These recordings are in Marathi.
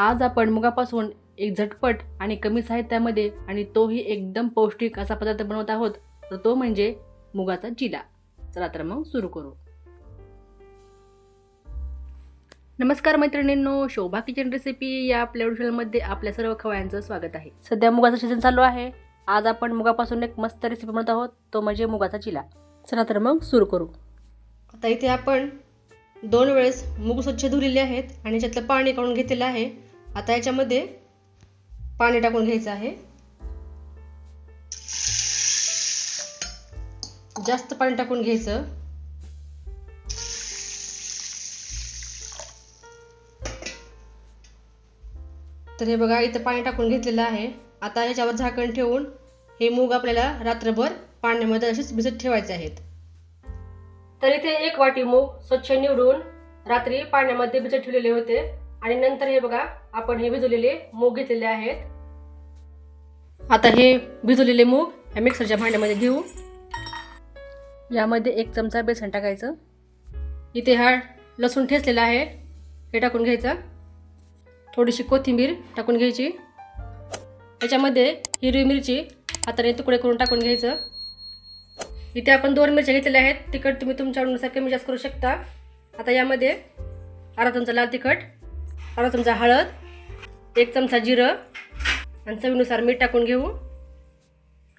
आज आपण मुगापासून एक झटपट आणि कमी साहित्यामध्ये आणि तोही एकदम पौष्टिक असा पदार्थ बनवत आहोत तर तो म्हणजे मुगाचा चिला चला तर मग सुरू करू. नमस्कार मैत्रिणींनो शोभा किचन रेसिपी या आपल्या चॅनलमध्ये आपल्या सर्व खवयांचं स्वागत आहे. सध्या मुगाचा सीझन चालू आहे. आज आपण मुगापासून एक मस्त रेसिपी बनवत आहोत तो म्हणजे मुगाचा चिला चला तर मग सुरू करू. आता इथे आपण दोन वेळेस मूग स्वच्छ धुलेले आहेत आणि त्यातलं पाणी काढून घेतलेलं आहे. आता याच्यामध्ये पाणी टाकून घ्यायचं आहे. जास्त पाणी टाकून घ्यायचं. तर हे बघा इथं पाणी टाकून घेतलेलं आहे. आता याच्यावर झाकण ठेवून हे मूग आपल्याला रात्रभर पाण्यामध्ये असेच भिजत ठेवायचे आहेत. तर इथे एक वाटी मूग स्वच्छ निवडून रात्री पाण्यामध्ये भिजत ठेवलेले होते. आणि नंतर हे बघा आपण हे भिजवलेले मूग घेतलेले आहेत. आता हे भिजवलेले मूग ह्या मिक्सरच्या भांड्यामध्ये घेऊ. यामध्ये एक चमचा बेसन टाकायचं. इथे हा लसूण ठेचलेला आहे हे टाकून घ्यायचं. थोडीशी कोथिंबीर टाकून घ्यायची. याच्यामध्ये हिरवी मिरची हाताने तुकडे करून टाकून घ्यायचं. इथे आपण दोन मिरच्या घेतलेल्या आहेत तिखट तुम्ही तुमच्या आवडीनुसार कमी जास्त करू शकता. आता यामध्ये अर्धा चमचा लाल तिखट अर्धा चमचा हळद एक चमचा जिरं आणि चवीनुसार मीठ टाकून घेऊ.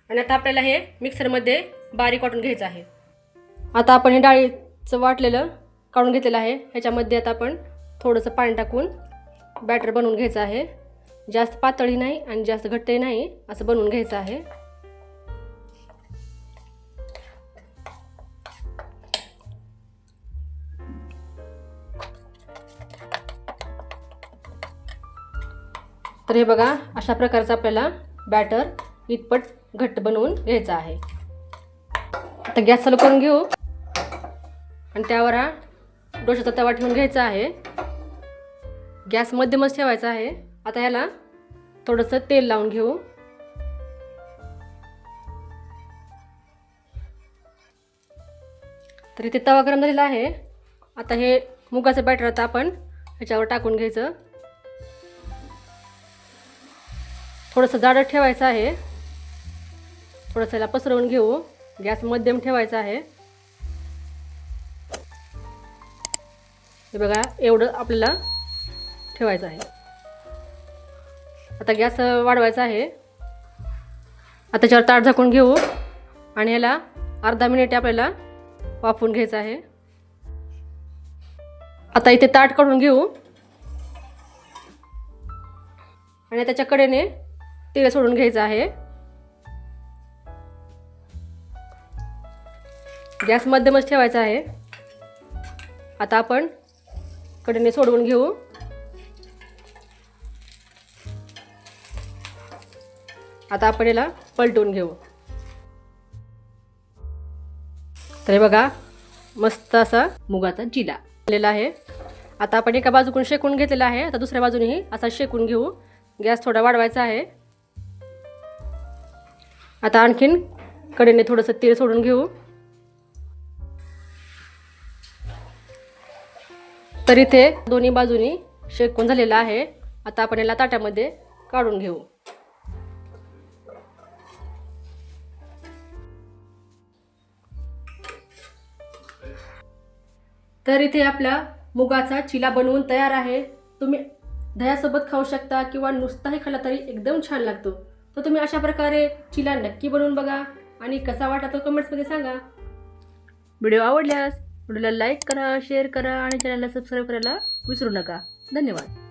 आणि आता आपल्याला हे मिक्सरमध्ये बारीक वाटून घ्यायचं आहे. आता आपण हे डाळीचं वाटलेलं काढून घेतलेलं आहे. ह्याच्यामध्ये आता आपण थोडंसं पाणी टाकून बॅटर बनवून घ्यायचं आहे. जास्त पातळी नाही आणि जास्त घट्टही नाही असं बनवून घ्यायचं आहे. तर हे बघा अशा प्रकारचं आपल्याला बॅटर इतपट घट्ट बनवून घ्यायचं आहे. आता गॅस चालू करून घेऊ. आणि त्यावर हा डोशाचा तवा ठेवून घ्यायचा आहे. गॅस मध्यमच ठेवायचा आहे. आता ह्याला थोडंसं तेल लावून घेऊ. तर इथे तवा गरम झालेला आहे. आता हे मुगाचं बॅटर आता आपण ह्याच्यावर टाकून घ्यायचं. थोडंसं जाडं ठेवायचं आहे. थोडंसं याला पसरवून घेऊ. गॅस मध्यम ठेवायचा आहे. हे बघा एवढं आपल्याला ठेवायचं आहे. आता गॅस वाढवायचा आहे. आता त्याच्यावर ताट झाकून घेऊ. आणि याला अर्धा मिनिट आपल्याला वाफवून घ्यायचं आहे. आता इथे ताट काढून घेऊ. आणि त्याच्या कडेने तेल सोडून घ्यायचं आहे. गॅस मध्यमच ठेवायचा आहे. आता आपण कडेने सोडवून घेऊ. आता आपण याला पलटवून घेऊ. तर हे बघा मस्त असा मुगाचा जिला आलेला आहे. आता आपण एका बाजूकडून शेकून घेतलेला आहे. आता दुसऱ्या बाजूनेही असा शेकून घेऊ. गॅस थोडा वाढवायचा आहे. आता आणखीन कडेने थोडंसं तेल सोडून घेऊ. तर इथे दोन्ही बाजूनी शेकून झालेला आहे. आता आपण याला ताट्यामध्ये काढून घेऊ. तर इथे आपला मुगाचा चिला बनवून तयार आहे. तुम्ही दह्यासोबत खाऊ शकता किंवा नुसताही खाल्ला तरी एकदम छान लागतो. तर तुम्ही अशा प्रकारे चिला नक्की बनवून बघा. आणि कसा वाटला तो कमेंट्समध्ये सांगा. व्हिडिओ आवडल्यास व्हिडिओला लाईक करा शेअर करा आणि चॅनलला सबस्क्राईब करायला विसरू नका. धन्यवाद.